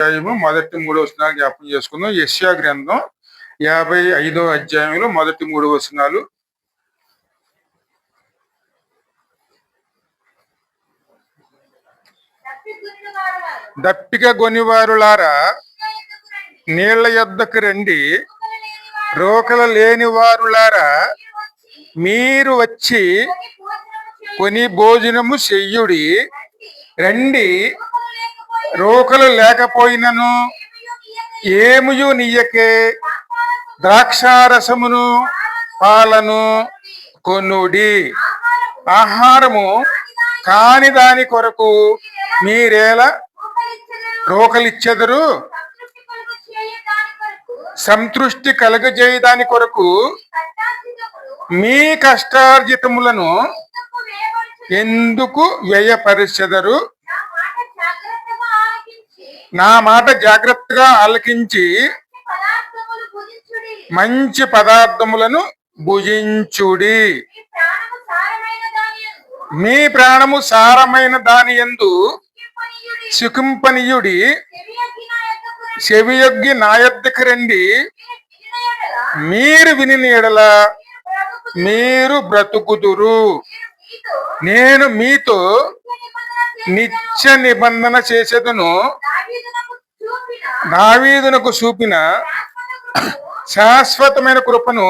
అధ్యాయము మొదటి మూడు వచనాలు జ్ఞాపకం చేసుకుందాం. యశ్యా గ్రంథం యాభై ఐదో అధ్యాయంలో మొదటి మూడు వచనాలు. దప్పిక గొనివారులారా నీళ్ళ యొద్దకు రండి. రోకల లేని వారులారా మీరు వచ్చి కొని భోజనము చెయ్యుడి రండి. రోకలు లేకపోయినను ఏముయు నీయకే? ద్రాక్షారసమును పాలను కొనుడి. ఆహారము కాని దాని కొరకు మీరేలా రోకలిచ్చెదరు? సంతృష్టి కలగజేయదాని కొరకు మీ కష్టార్జితములను ఎందుకు వ్యయపరిచెదరు? నా మాట జాగ్రత్తగా ఆలకించి మంచి పదార్థములను భుజించుడి. మీ ప్రాణము సారమైన దాని ఎందు సుఖింపనీయుడి చెవియొగ్గి నా యొద్దకు రండి. మీరు విని ఎడల. మీరు బ్రతుకుదురు. నేను మీతో నిత్య నిబంధన చేసేదను. దావీదునకు చూపిన శాశ్వతమైన కృపను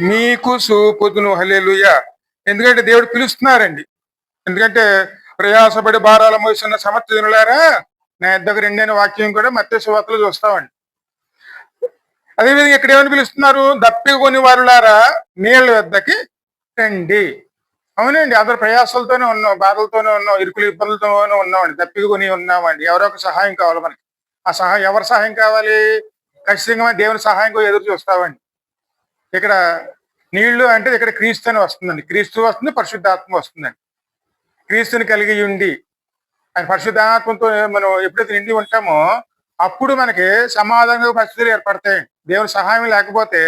మీకు చూపుదును. హలేలుయ ఎందుకంటే దేవుడు పిలుస్తున్నారండి. ఎందుకంటే ప్రయాసపడి భారాల మోసిన సమర్థజనులారా నా ఇద్దరు రెండైన వాక్యం కూడా మత్స్య సువార్తలు చూస్తామండి. అదేవిధంగా ఇక్కడ ఏమని పిలుస్తున్నారు? దప్పికొని వారులారా నీళ్ళ వద్దకి రండి. అవునండి అందరు ప్రయాసాలతోనే ఉన్నాం బాధలతోనే ఉన్నాం ఇరుకులు ఇబ్బందులతోనే ఉన్నామండి తప్పికొని ఉన్నామండి. ఎవరో ఒక సహాయం కావాలి మనకి. ఆ సహాయం ఎవరి సహాయం కావాలి? ఖచ్చితంగా దేవుని సహాయం ఎదురు చూస్తామండి. ఇక్కడ నీళ్ళు అంటే ఇక్కడ క్రీస్తు అని వస్తుందండి. క్రీస్తు వస్తుంది పరిశుద్ధాత్మ వస్తుందండి. క్రీస్తుని కలిగి ఉండి ఆయన పరిశుద్ధాత్మతో మనం ఎప్పుడైతే నిండి ఉంటామో అప్పుడు మనకి సమాధానంగా పరిస్థితులు ఏర్పడతాయి దేవుని సహాయం లేకపోతే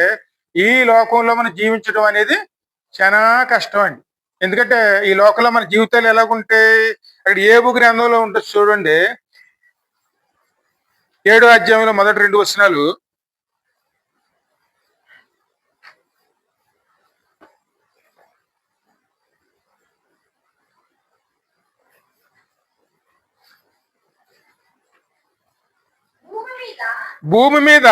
ఈ లోకంలో మనం జీవించడం అనేది చాలా కష్టం అండి. ఎందుకంటే ఈ లోకంలో మన జీవితాలు ఎలాగుంటాయి అక్కడ ఏబు గ్రంథంలో ఉంటుంది చూడండి. ఏడో అధ్యాయంలో మొదటి రెండు వచనాలు. భూమి మీద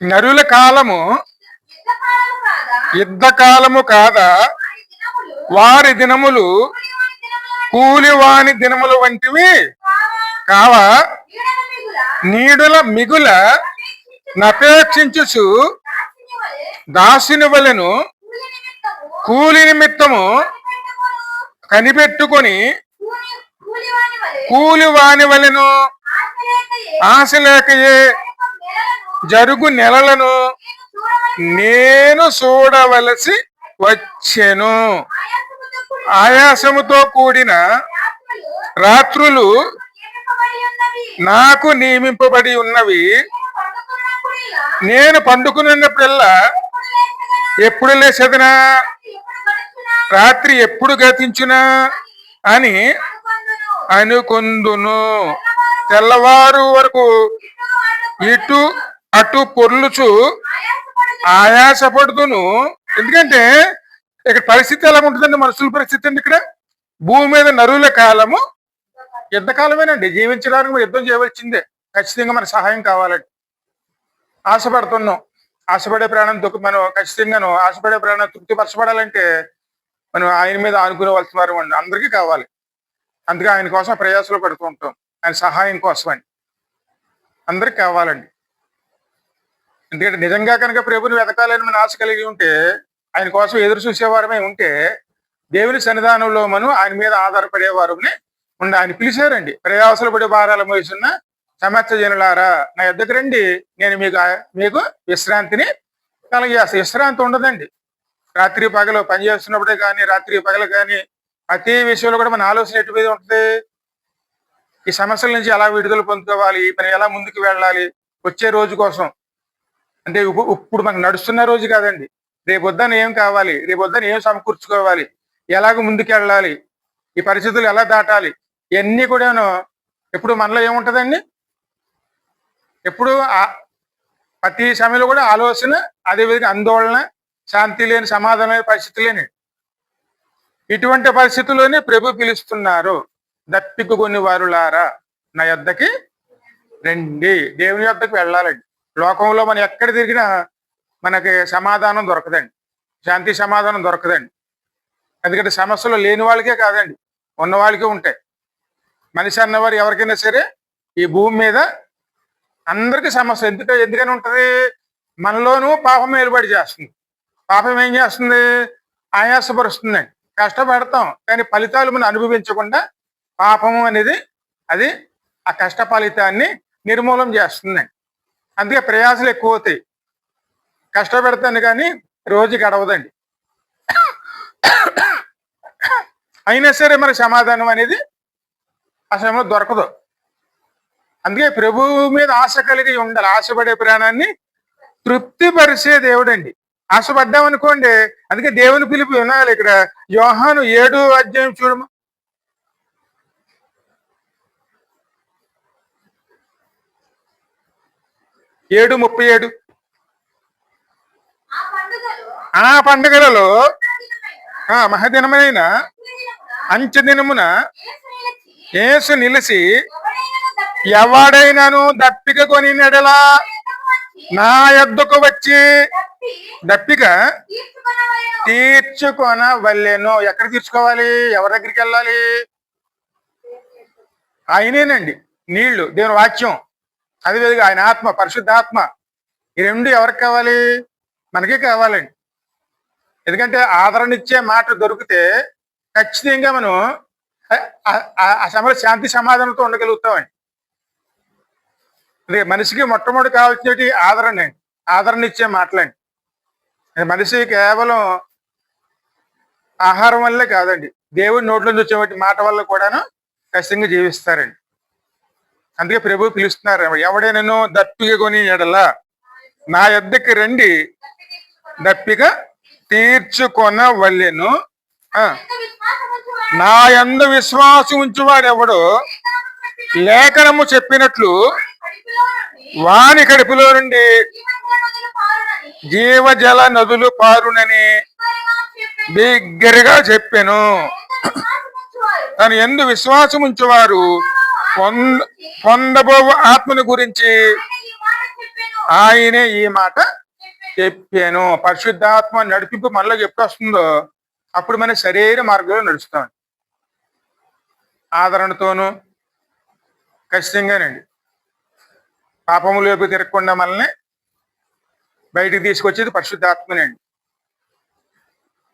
నరుల కాలము యుద్ధకాలము కాదా? వారి దినములు కూలివాని దినములు వంటివి కావా? నీడుల మిగుల నపేక్షించుచు దాసుని వలెను కూలి నిమిత్తము కనిపెట్టుకొని కూలివాని వలెను ఆశ లేకయే జరుగు నెలలను నేను చూడవలసి వచ్చెను. ఆయాసముతో కూడిన రాత్రులు నాకు నియమింపబడి ఉన్నవి. నేను పండుకున్నప్పుడల్లా ఎప్పుడు లేచదనా? రాత్రి ఎప్పుడు గతించునా? అని అనుకుందును. తెల్లవారు వరకు ఇటు అటు పొర్లుచు ఆయాసపడుతును ఎందుకంటే ఇక్కడ పరిస్థితి ఎలా ఉంటుందండి మనుషుల పరిస్థితి అండి ఇక్కడ? భూమి మీద నరుల కాలము యుద్ధకాలమేనండి జీవించడానికి మనం యుద్ధం చేయవలసిందే. ఖచ్చితంగా మన సహాయం కావాలండి. ఆశపడుతున్నాం. ఆశపడే ప్రాణం దుఃఖ మనం ఖచ్చితంగాను ఆశపడే ప్రాణం తృప్తిపరచబడాలంటే మనం ఆయన మీద ఆనుకునేవలసిన వారు అండి. అందరికీ కావాలి. అందుకే ఆయన కోసం ప్రయాసలు పడుతూ ఉంటాం. ఆయన సహాయం కోసం అండి అందరికి కావాలండి. ఎందుకంటే నిజంగా కనుక ప్రభుని వెతకాలని మన ఆశ కలిగి ఉంటే ఆయన కోసం ఎదురు చూసేవారమే ఉంటే దేవుని సన్నిధానంలో మనం ఆయన మీద ఆధారపడేవారుని ఉండి ఆయన పిలిచారండి. ప్రయాసలు పడే భారాల మోస్తున్న సమర్థ జనులారా నా ఎద్దకు రండి. నేను మీకు మీకు విశ్రాంతిని కలిగేస్తాను విశ్రాంతి ఉండదండి. రాత్రి పగలు పని చేస్తున్నప్పుడే కానీ రాత్రి పగలు కానీ ప్రతి విషయంలో కూడా మన ఆలోచన ఎటు ఉంటుంది? ఈ సమస్యల నుంచి ఎలా విడుదల పొందుకోవాలి? మనం ఎలా ముందుకు వెళ్ళాలి? వచ్చే రోజు కోసం అంటే ఇప్పుడు మనకు నడుస్తున్న రోజు కాదండి. రేపు వద్దని ఏం కావాలి? రేపు వద్దని ఏం సమకూర్చుకోవాలి? ఎలాగ ముందుకు వెళ్ళాలి ఈ పరిస్థితులు ఎలా దాటాలి? ఇవన్నీ కూడాను ఎప్పుడు మనలో ఏముంటుందండి? ఎప్పుడు ఆ- ప్రతి సమయంలో కూడా ఆలోచన అదేవిధంగా ఆందోళన శాంతి లేని సమాధానం లేని పరిస్థితి లేని. ఇటువంటి పరిస్థితుల్లోనే ప్రభు పిలుస్తున్నారు. దప్పిక కొన్ని వారులారా నా యొద్దకి రండి. దేవుని యొద్దకు వెళ్ళాలండి. లోకంలో మనం ఎక్కడ తిరిగినా మనకి సమాధానం దొరకదండి. శాంతి సమాధానం దొరకదండి. ఎందుకంటే సమస్యలు లేని వాళ్ళకే కాదండి. ఉన్న వాళ్ళకే ఉంటాయి. మనిషి అన్నవారు ఎవరికైనా సరే ఈ భూమి మీద అందరికీ సమస్య. ఎందుకు ఎందుకని ఉంటుంది? మనలోనూ పాపం ఏలుబడి చేస్తుంది. పాపం ఏం చేస్తుంది? ఆయాసపరుస్తుంది కష్టపడతాం. కానీ ఫలితాలు మనం అనుభవించకుండా పాపం అనేది అది ఆ కష్ట ఫలితాన్ని నిర్మూలం చేస్తుందండి. అందుకే ప్రయాసలు ఎక్కువ అవుతాయి. కష్టపెడతాను కానీ రోజు గడవదండి అయినా సరే మన సమాధానం అనేది ఆ సమయంలో దొరకదు. అందుకే ప్రభువు మీద ఆశ కలిగి ఉండాలి. ఆశపడే ప్రాణాన్ని తృప్తిపరిచే దేవుడండి. ఆశపడ్డాం అనుకోండి అందుకే దేవుని పిలుపు వినాలి ఇక్కడ. యోహాను ఏడు అధ్యాయం చూడము? ఏడు ముప్పై ఏడు. ఆ పండుగలో ఆ పండుగలలో ఆ మహదినమైన దినమున అంచె దినమున యేసు నిలిచి ఎవడైనను దప్పిక కొని నెడలా? ఎద్దకు నా యొద్దకు వచ్చి దప్పిక తీర్చుకొనవలెను. తీర్చుకొన వల్లెను ఎక్కడ తీర్చుకోవాలి? ఎవరి దగ్గరికి వెళ్ళాలి? ఆయనేనండి. నీళ్ళు దేవుని వాక్యం. అదేవిధంగా ఆయన ఆత్మ పరిశుద్ధాత్మ. ఈ రెండు ఎవరికి కావాలి? మనకే కావాలండి ఎందుకంటే ఆదరణ ఇచ్చే మాట దొరికితే ఖచ్చితంగా మనం ఆ- సమయంలో శాంతి సమాధానంతో ఉండగలుగుతామండి అదే మనిషికి మొట్టమొదటి కావాల్సినవి ఆదరణ అండి ఆదరణ ఇచ్చే మాటలండి మనిషి కేవలం ఆహారం వల్లే కాదండి. దేవుడి నోట్లో నుంచి వచ్చే మాట వల్ల కూడాను ఖచ్చితంగా జీవిస్తారండి. అందుకే ప్రభు పిలుస్తున్నారు. ఎవడైనాను దప్పిగా కొని ఎడల నా యొద్దకి రండి. దప్పిగా తీర్చుకొన వల్లెను నా యందు విశ్వాసం ఉంచువాడు లేఖనము చెప్పినట్లు వాణి వాని కడుపులో నుండి జీవజల నదులు పారునని జీవజల బిగ్గరగా చెప్పాను. తను ఎందు విశ్వాసం ఉంచువారు పొంద పొందబో ఆత్మని గురించి ఆయనే ఈ మాట చెప్పాను. పరిశుద్ధాత్మ నడిపింపు మనలో ఎప్పుడు వస్తుందో అప్పుడు మన శరీర మార్గంలో నడుస్తాం. ఆదరణతోనూ ఖచ్చితంగానండి. పాపములోకి తిరగకుండా మనల్ని బయటికి తీసుకొచ్చేది పరిశుద్ధాత్మనండి.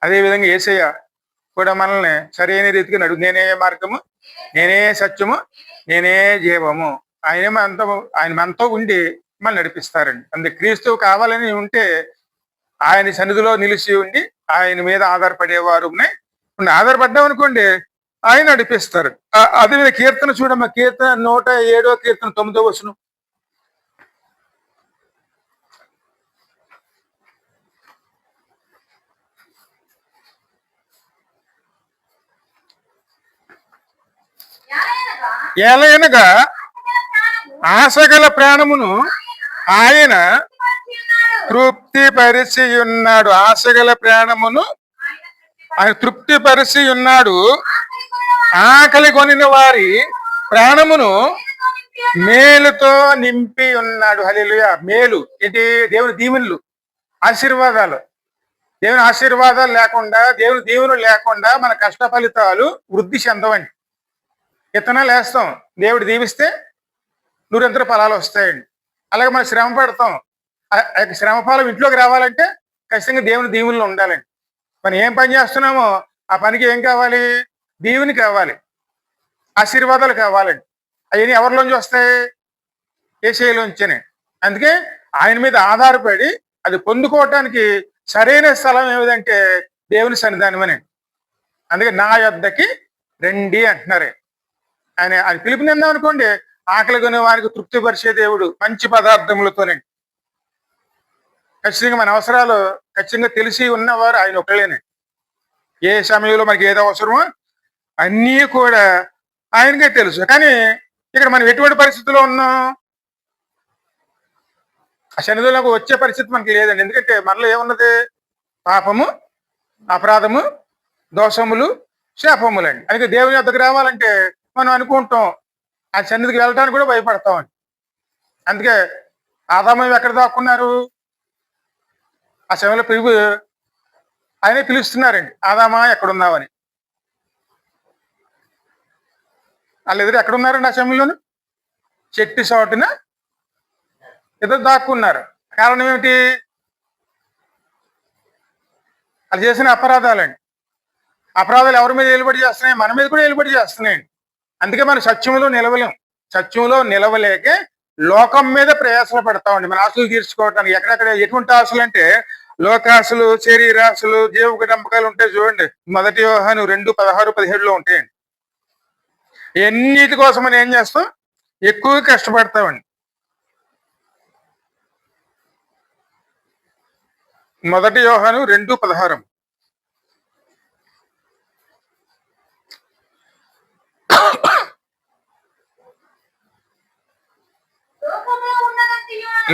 అదేవిధంగా ఏసయ్య కూడా మనల్ని సరైన రీతిగా నడు నేనే మార్గము నేనే సత్యము నేనే జీవము. ఆయనే మనతో ఆయన మనతో ఉండి మనల్ని నడిపిస్తారండి. అందుకే క్రీస్తు కావాలని ఉంటే ఆయన సన్నిధిలో నిలిచి ఉండి ఆయన మీద ఆధారపడేవారు ఉన్నాయి. ఆధారపడ్డాం అనుకోండి ఆయన నడిపిస్తారు. అది అదే కీర్తన చూడమ్మా. కీర్తన నూట ఏడో కీర్తన తొమ్మిదో వచనం. ఏలయనగా ఆశగల ప్రాణమును ఆయన తృప్తిపరిచి ఉన్నాడు ఆశగల ప్రాణమును ఆయన తృప్తిపరిచి ఉన్నాడు ఆకలి కొనిన వారి ప్రాణమును మేలుతో నింపి ఉన్నాడు హల్లెలూయా. మేలు. ఇది దేవుని దీవెనలు ఆశీర్వాదాలు. దేవుని ఆశీర్వాదాలు లేకుండా దేవుని దీవెనలు లేకుండా మన కష్ట ఫలితాలు వృద్ధి చెందవండి. విత్తనాలు వేస్తాం. దేవుడు దీవిస్తే నూరెంతర ఫలాలు వస్తాయండి. అలాగే మనం శ్రమ పడతాం. ఆ- యొక్క శ్రమ ఫలం ఇంట్లోకి రావాలంటే ఖచ్చితంగా దేవుని దీవుల్లో ఉండాలండి. మనం ఏం పని చేస్తున్నామో ఆ పనికి ఏం కావాలి? దీవుని కావాలి. ఆశీర్వాదాలు కావాలండి. అవన్నీ ఎవరిలోంచి వస్తాయి? ఏసైలోంచనే అందుకే ఆయన మీద ఆధారపడి అది పొందుకోవటానికి సరైన స్థలం ఏమిటంటే దేవుని సన్నిధానం అని అందుకే నా యొద్దకి రండి అంటున్నారే. ఆయన ఆయన పిలుపునిందాం అనుకోండి ఆకలి కొని వారికి తృప్తిపరిచే దేవుడు మంచి పదార్థములతోనే. ఖచ్చితంగా మన అవసరాలు ఖచ్చితంగా తెలిసి ఉన్నవారు ఆయన ఒకళ్ళేనే. ఏ సమయంలో మనకి ఏది అవసరమో అన్నీ కూడా ఆయనకే తెలుసు. కానీ ఇక్కడ మనం ఎటువంటి పరిస్థితిలో ఉన్నాం? ఆ శనిధులకు వచ్చే పరిస్థితి మనకి లేదండి. ఎందుకంటే మనలో ఏమున్నది? పాపము అపరాధము దోషములు శాపములండి. అందుకే దేవుని వద్దకు రావాలంటే మనం అనుకుంటాం. ఆ సన్నిధికి వెళ్ళడానికి కూడా భయపడతామండి అందుకే ఆదాము ఎక్కడ దాక్కున్నారు? ఆ సమయంలో పిలుపు ఆయనే పిలుస్తున్నారండి ఆదామా ఎక్కడున్నావని. వాళ్ళు ఎదురు ఎక్కడున్నారండి ఆ సమయంలోను? చెట్టు చోటున ఇద్దరు దాక్కున్నారు. కారణం ఏమిటి? వాళ్ళు చేసిన అపరాధాలండి. అపరాధాలు ఎవరి మీద నిలబడి చేస్తున్నాయి? మన మీద కూడా నిలబడి చేస్తున్నాయండి. అందుకే మనం సత్యంలో నిలవలేం. సత్యంలో నిలవలేకే లోకం మీద ప్రయాసలు పడతామండి మన ఆశలు తీర్చుకోవటానికి ఎక్కడెక్కడ ఎటువంటి ఆశలు అంటే లోకాశలు శరీరాశలు జీవక డంపకాలు ఉంటాయి చూడండి మొదటి వ్యవహారం రెండు పదహారు పదిహేడులో ఉంటాయండి. ఎన్నిటి కోసం మనం ఏం చేస్తాం? ఎక్కువ కష్టపడతామండి మొదటి వ్యవహారం రెండు పదహారం.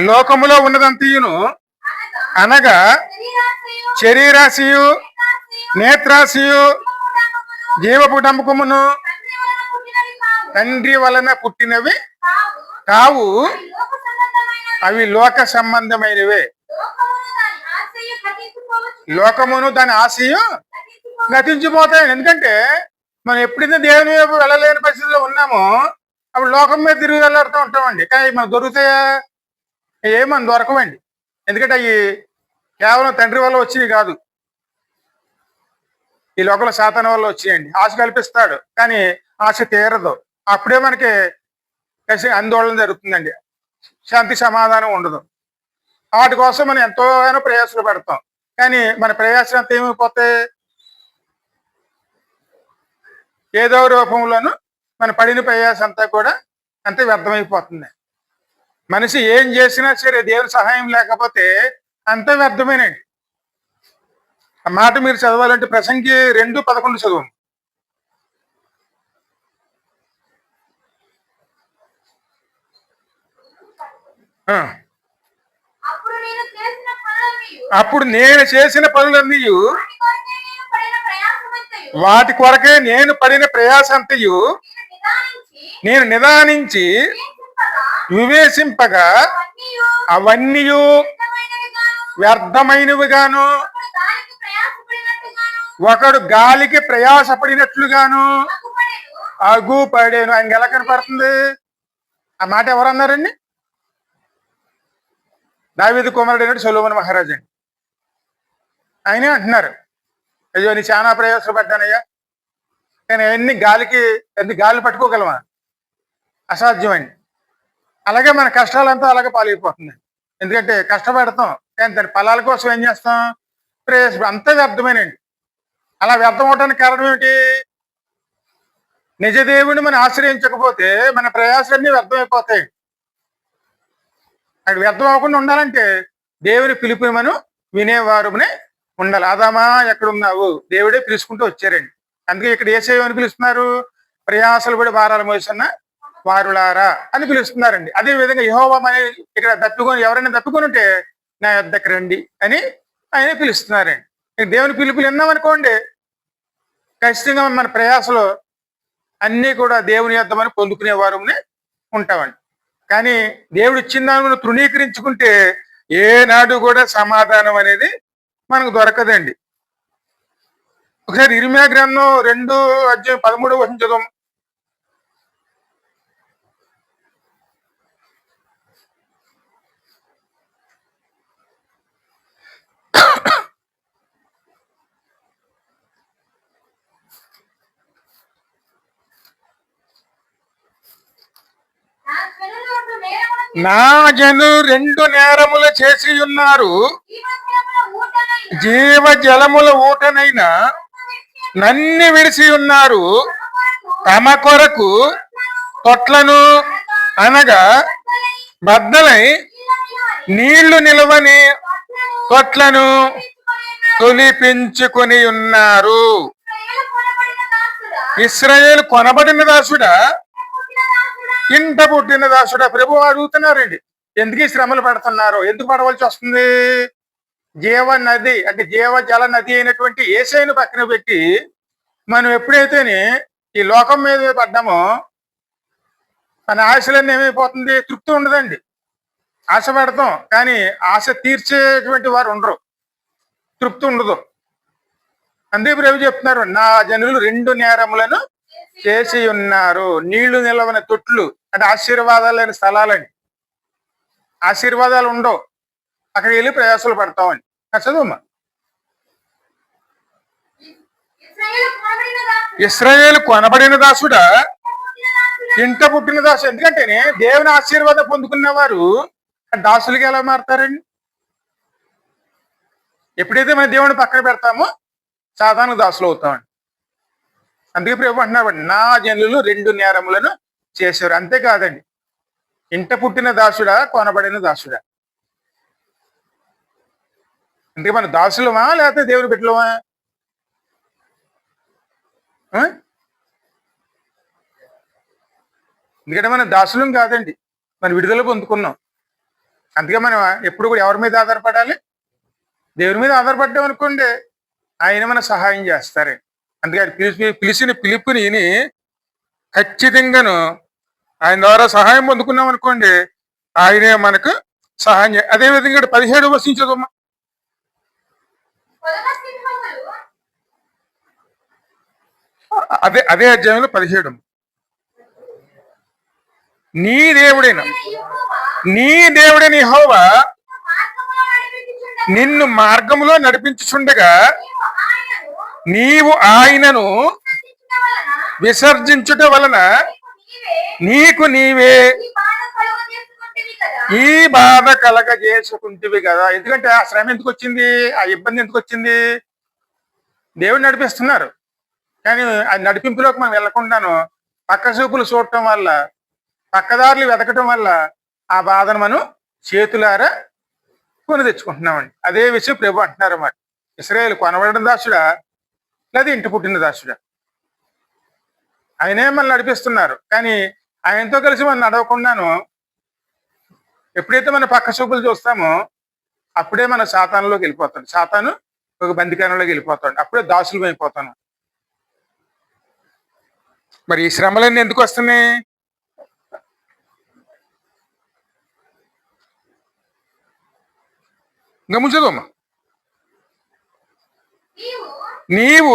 లోకములో ఉన్నదంతయును. అనగా శరీరాశియు నేత్రాశియు జీవపుటంబకమును తండ్రి వలన పుట్టినవి కావు. అవి లోక సంబంధమైనవే. లోకమును దాని ఆశయం గతించిపోతాయి ఎందుకంటే మనం ఎప్పుడైతే దేవుని వైపు వెళ్ళలేని పరిస్థితిలో ఉన్నామో అప్పుడు లోకం మీద తిరిగి వెళ్ళాడుతూ ఉంటామండి. కానీ మనం దొరుకుతాయా? ఏం మనం దొరకమండి ఎందుకంటే అవి కేవలం తండ్రి వల్ల వచ్చేవి కాదు. ఈ లోకంలో శాతం వల్ల వచ్చేయండి ఆశ కల్పిస్తాడు కానీ ఆశ తీరదు. అప్పుడే మనకి కసి ఆందోళన జరుగుతుందండి. శాంతి సమాధానం ఉండదు. వాటి కోసం మనం ఎంతోగానో ప్రయాసలు పెడతాం. కానీ మన ప్రయాసం అంతా ఏమైపోతే ఏదో రూపంలోనూ మన పడిన ప్రయాసం అంతా కూడా అంతే వ్యర్థమైపోతుంది. మనిషి ఏం చేసినా సరే దేవుని సహాయం లేకపోతే అంత వ్యర్థమేనండి. ఆ మాట మీరు చదవాలంటే ప్రసంగి రెండు పదకొండు చదువు. ఆ, అప్పుడు నేను చేసిన పనులన్నీయు, అప్పుడు నేను చేసిన పనులన్నీ వాటి కొరకే నేను పడిన నేను ప్రయాస అంతయు నేను నిదానించి వివేశింపగా అవన్నీ వ్యర్థమైనవిగాను. ఒకడు గాలికి ప్రయాసపడినట్లుగాను అగుపడేను. ఆయన ఎలా కనపడుతుంది? ఆ మాట ఎవరు దావేది కుమారుడు అయినట్టు సొలోమన్ మహారాజ్ అండి ఆయనే అంటున్నారు. అయ్యో నీ చాలా ప్రయాసపడ్డానయ్యా. నేను ఎన్ని గాలికి ఎన్ని గాలి పట్టుకోగలమా? అసాధ్యమండి అలాగే మన కష్టాలంతా అలాగే పాలైపోతుంది. ఎందుకంటే కష్టపడతాం కానీ దాని ఫలాల కోసం ఏం చేస్తాం? ప్రయాస అంతా వ్యర్థమేనండి. అలా వ్యర్థం అవడానికి కారణం ఏమిటి? నిజదేవుని మనం ఆశ్రయించకపోతే మన ప్రయాసాలన్నీ వ్యర్థమైపోతాయి. అక్కడ వ్యర్థం అవ్వకుండా ఉండాలంటే దేవుని పిలుపుని మనం వినేవారునే ఉండాలి ఆదామా ఎక్కడ ఉన్నావు దేవుడే పిలుచుకుంటూ వచ్చారండి. అందుకే ఇక్కడ ఏసేయమని పిలుస్తున్నారు? ప్రయాసలు కూడా భారాలు మోసన్న వారులారా అని పిలుస్తున్నారండి. అదే విధంగా యహోవా మన ఇక్కడ తప్పుకొని ఎవరైనా తప్పుకొని ఉంటే నా యొద్దకు రండి అని ఆయన పిలుస్తున్నారండి. దేవుని పిలుపులు విన్నామనుకోండి ఖచ్చితంగా మన ప్రయాసలో అన్నీ కూడా దేవుని యొద్దమని పొందుకునే వారునే ఉంటామండి. కానీ దేవుడు ఇచ్చిన దాన్ని తృణీకరించుకుంటే ఏనాడు కూడా సమాధానం అనేది మనకు దొరకదండి. ఒకసారి ఇరిమియా గ్రంథం రెండు అధ్యాయం పదమూడవ చదువు నా జను రెండు నేరములు చేసి ఉన్నారు జీవ జలముల ఊటనైనా నన్ని విడిసి ఉన్నారు. తమ కొరకు తొట్లను అనగా బద్దలై నీళ్ళు నిలవని తొట్లను తొలిపించుకొని ఉన్నారు. ఇస్రాయేల్ కొనబడిన దాసుడా? ఇంట పుట్టిన దాసుడా? ప్రభు అడుగుతున్నారండి. ఎందుకు శ్రమలు పడుతున్నారు? ఎందుకు పడవలసి వస్తుంది? జీవ నది అంటే జీవ జల నది అయినటువంటి ఏసైను పక్కన పెట్టి మనం ఎప్పుడైతేనే ఈ లోకం మీద పడ్డామో మన ఆశలన్నీ ఏమైపోతుంది? తృప్తి ఉండదండి. ఆశ పెడతాం. కానీ ఆశ తీర్చేటువంటి వారు ఉండరు. తృప్తి ఉండదు. అందే ప్రభు చెప్తున్నారు నా జనులు రెండు నేరములను చేసి ఉన్నారు. నీళ్ళు నిలవని తొట్లు అంటే ఆశీర్వాదాలు లేని స్థలాలండి. ఆశీర్వాదాలు ఉండవు. అక్కడికి వెళ్ళి ప్రయాసాలు పడతామని. దాసుడా, ఇస్రాయేల్ కొనబడిన దాసుడా? ఇంట పుట్టిన దాసు. ఎందుకంటేనే దేవుని ఆశీర్వాదం పొందుకున్న వారు ఆ దాసులుగా ఎలా మారతారండి? ఎప్పుడైతే మన దేవుని పక్కన పెడతామో సాధారణ దాసులు అవుతామండి. అందుకే ప్రభు అంటున్నారు నా జనులు రెండు నేరములను చేశారు అంతేకాదండి ఇంట పుట్టిన దాసుడా కొనబడిన దాసుడా? అందుకే మన దాసులమా లేకపోతే దేవుని బిడ్డలమా? ఎందుకంటే మనం దాసులం కాదండి. మనం విడుదల పొందుకున్నాం. అందుకే మనం ఎప్పుడు కూడా ఎవరి మీద ఆధారపడాలి? దేవుని మీద ఆధారపడ్డాం అనుకోండి ఆయన మన సహాయం చేస్తారే. అందుకే ఆయన పిలిచి పిలిచిన పిలుపుని విని ఖచ్చితంగాను ఆయన ద్వారా సహాయం పొందుకున్నాం అనుకోండి ఆయనే మనకు సహాయం అదేవిధంగా అదే విధంగా పదిహేడు వసించదమ్మా అదే అదే అధ్యాయంలో పదిహేడు. నీ దేవుడైన నీ దేవుడైన యెహోవా నిన్ను మార్గంలో నడిపించుచుండగా నీవు ఆయనను విసర్జించుట వలన నీకు నీవే ఈ బాధ కలగ చేసుకుంటువి కదా. ఎందుకంటే ఆ శ్రమ ఎందుకు వచ్చింది? ఆ ఇబ్బంది ఎందుకు వచ్చింది? దేవుడు నడిపిస్తున్నారు. కానీ ఆ నడిపింపులోకి మనం వెళ్ళకుండాను పక్క చూపులు చూడటం వల్ల పక్కదారులు వెతకటం వల్ల ఆ బాధను మనం చేతులారా కొని తెచ్చుకుంటున్నామండి. అదే విషయం ప్రభు అంటున్నారు అన్నమాట ఇస్రాయేల్ కొనబడిన దాసుడా? లేదా ఇంటి పుట్టిన దాసుడా? ఆయనే మనల్ని నడిపిస్తున్నారు. కానీ ఆయనతో కలిసి మనం నడవకుండాను ఎప్పుడైతే మన పక్క చూపులు చూస్తామో అప్పుడే మన శాతానంలోకి వెళ్ళిపోతాడు. శాతాను ఒక బందికానంలోకి వెళ్ళిపోతాడు. అప్పుడే దాసులు అయిపోతాను మరి ఈ శ్రమలన్నీ ఎందుకు వస్తున్నాయి? గమనించదమ్మా నీవు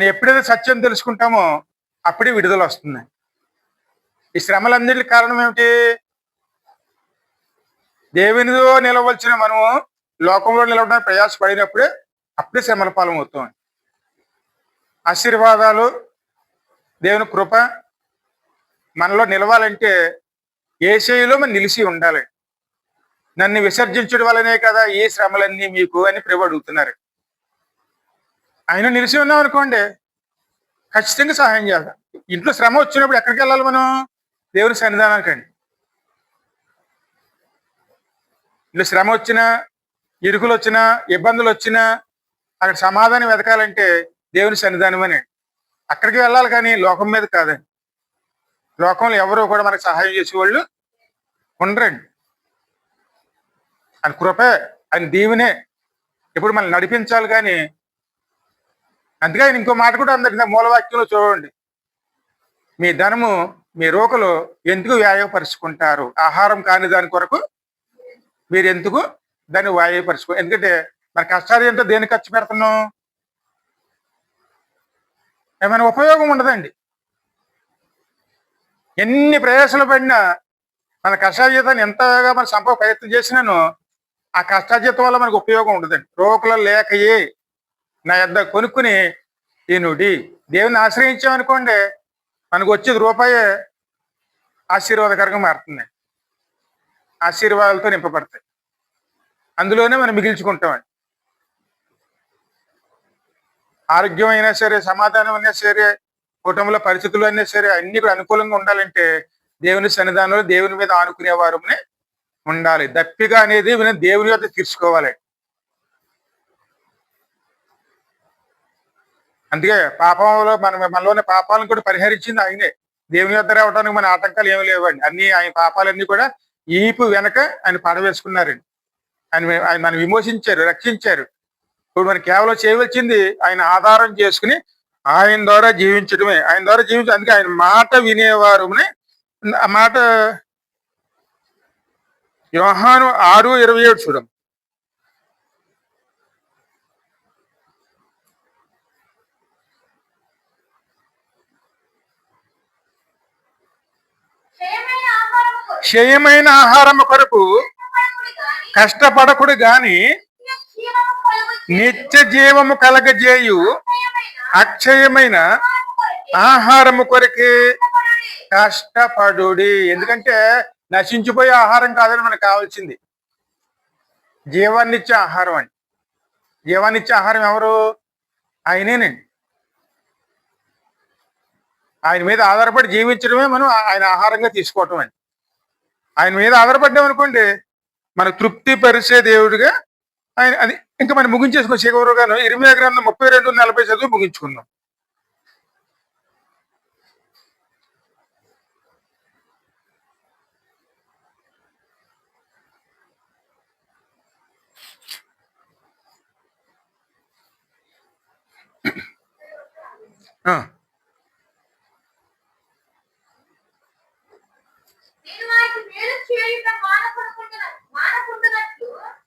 మనం ఎప్పుడైతే సత్యం తెలుసుకుంటామో అప్పుడే విడుదల వస్తుంది. ఈ శ్రమలన్నిటికి కారణం ఏమిటి? దేవునితో నిలవలసిన మనము లోకంలో నిలవడానికి ప్రయాసపడినప్పుడే అప్పుడే శ్రమల పాలం అవుతాం. ఆశీర్వాదాలు దేవుని కృప మనలో నిలవాలంటే ఏసైలో మనం నిలిచి ఉండాలి. నన్ను విసర్జించడం వల్లనే కదా ఏ శ్రమలన్నీ మీకు అని ప్రభు అడుగుతున్నారు. ఆయన నిలిచి ఉన్నాం అనుకోండి ఖచ్చితంగా సహాయం చేద్దాం ఇంట్లో శ్రమ వచ్చినప్పుడు ఎక్కడికి వెళ్ళాలి మనం? దేవుని సన్నిధానానికండి. అండి ఇంట్లో శ్రమ వచ్చినా ఇరుకులు వచ్చినా ఇబ్బందులు వచ్చినా అక్కడ సమాధానం వెతకాలంటే దేవుని సన్నిధానమని. అక్కడికి వెళ్ళాలి కానీ లోకం మీద కాదండి. లోకంలో ఎవరు కూడా మనకు సహాయం చేసేవాళ్ళు ఉండరండి. అని కృపే ఆయన దీవునే. ఇప్పుడు మనం నడిపించాలి కానీ అందుకని ఇంకో మాట కూడా అందరికి మూలవాక్యంలో చూడండి. మీ ధనము మీ రోకలు ఎందుకు వ్యాయపరుచుకుంటారు? ఆహారం కాని దాని కొరకు మీరు ఎందుకు దాన్ని వ్యాయపరుచుకో? ఎందుకంటే మన కష్టాలు ఏంటో దేని ఖర్చు పెడుతున్నాం? ఏమైనా ఉపయోగం ఉండదండి. ఎన్ని ప్రయాసాలు పడినా మన కష్టాజీతాన్ని ఎంతగా మన సంపద ప్రయత్నం చేసినానో ఆ కష్టాజీతం వల్ల మనకు ఉపయోగం ఉండదండి. రోకుల లేకయే నా యొద్ద కొనుక్కుని ఈ నుడి దేవుని ఆశ్రయించామనుకోండి మనకు వచ్చేది రూపాయే ఆశీర్వాదకరంగా మారుతుంది. ఆశీర్వాదాలతో నింపబడతాయి. అందులోనే మనం మిగిల్చుకుంటామని ఆరోగ్యం అయినా సరే సమాధానం అయినా సరే కుటుంబంలో పరిస్థితులు అయినా సరే అన్ని కూడా అనుకూలంగా ఉండాలంటే దేవుని సన్నిధానంలో దేవుని మీద ఆనుకునేవారు ఉండాలి. దప్పిక అనేది మనం దేవుని యొక్క తీర్చుకోవాలి. అందుకే పాపంలో మన మనలోని పాపాలను కూడా పరిహరించింది ఆయనే. దేవుని దగ్గర రావడానికి మన ఆటంకాలు ఏమి లేవండి. అన్ని ఆయన పాపాలన్నీ కూడా ఈపు వెనక ఆయన పడవేసుకున్నారండి. ఆయన ఆయన మనం విమోచించారు రక్షించారు. ఇప్పుడు మనం కేవలం చేయవలసింది ఆయన ఆధారం చేసుకుని ఆయన ద్వారా జీవించడమే. ఆయన ద్వారా జీవించడం అందుకే ఆయన మాట వినేవారు ఆ మాట యోహాను ఆరు ఇరవై ఏడు చూడం క్షయమైన ఆహారము కొరకు. ఆహారం కొరకు కష్టపడకుడు గాని నిత్య జీవము కలగజేయు అక్షయమైన ఆహారము కొరకే కష్టపడుడి. ఎందుకంటే నశించిపోయే ఆహారం కాదని మనకు కావాల్సింది. జీవాన్నిచ్చే ఆహారం అండి జీవాన్నిచ్చే ఆహారం ఎవరు? ఆయనేనండి. ఆయన మీద ఆధారపడి జీవించడమే మనం ఆయన ఆహారంగా తీసుకోవటం అండి. ఆయన మీద ఆధారపడ్డాం అనుకోండి మన తృప్తి పరిచే దేవుడిగా ఆయన అది ఇంకా మనం ముగించేసుకో చివరిగాను ఇరవై గ్రంథం ముప్పై రెండు నలభై చదువు ముగించుకుందాం ఆ,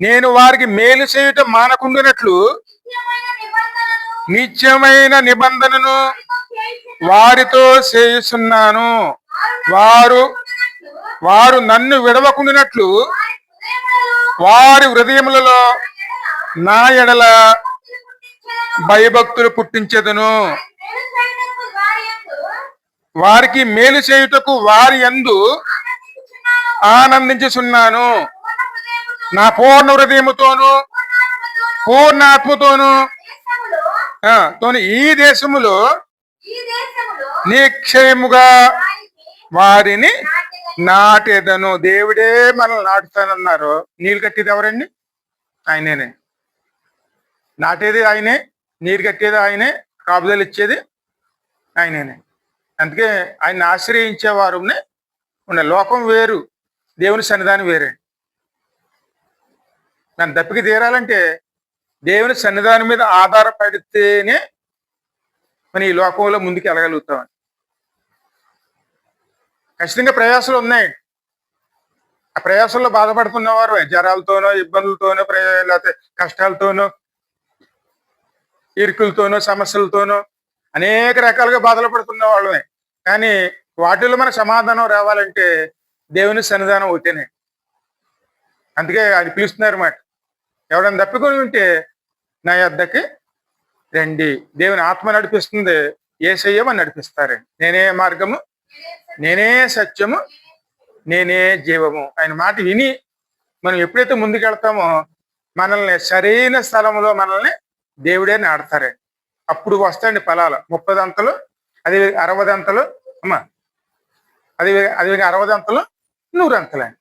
నేను వారికి మేలు చేయుట మానకుండునట్లు చేయటం నిత్యమైన నిబంధనను వారితో వారితో చేయుచున్నాను. వారు వారు నన్ను విడవకుండినట్లు వారి హృదయములలో నా ఎడల భయభక్తులు పుట్టించదును వారికి మేలు చేయుటకు వారి ఎందు ఆనందించుచున్నాను. పూర్ణ నా పూర్ణ హృదయముతోను పూర్ణాత్మతోను తోను ఈ దేశములో నిక్షయముగా వారిని నాటేదను. దేవుడే మనల్ని నాటుతానన్నారు. నీళ్ళు కట్టేది ఎవరండి? ఆయనేనే. నాటేది ఆయనే నీరు కట్టేది ఆయనే కాపుదలు ఇచ్చేది ఆయననే. అందుకే ఆయన ఆశ్రయించేవారు ఉండే లోకం వేరు దేవుని సన్నిధానం వేరే. నన్ను దప్పికి తీరాలంటే దేవుని సన్నిధానం మీద ఆధారపడితేనే మనం ఈ లోకంలో ముందుకు వెళ్ళగలుగుతాం. ఖచ్చితంగా ప్రయాసాలు ఉన్నాయి. ఆ ప్రయాసంలో బాధపడుతున్నవారు జ్వరాలతోనో ఇబ్బందులతోనో లేకపోతే కష్టాలతోనో ఇరుకులతోనో సమస్యలతోనో అనేక రకాలుగా బాధలు పడుతున్న వాళ్ళమే. కానీ వాటిలో మన సమాధానం రావాలంటే దేవుని సన్నిధానం ఒకటేనే. అందుకే అది పిలుస్తున్నారు మాట. ఎవడైనా తప్పుకొని ఉంటే నా యొద్దకి రండి. దేవుని ఆత్మ నడిపిస్తుంది. ఏ చెయ్యమని నడిపిస్తారండి నేనే మార్గము నేనే సత్యము నేనే జీవము. ఆయన మాట విని మనం ఎప్పుడైతే ముందుకెళ్తామో మనల్ని సరైన స్థలంలో మనల్ని దేవుడే నాడతారండి అప్పుడు వస్తాయండి ఫలాలు. ముప్పై దంతలు అది అరవై అమ్మా అదే అదే అరవదంతలు నూరు అంతలండి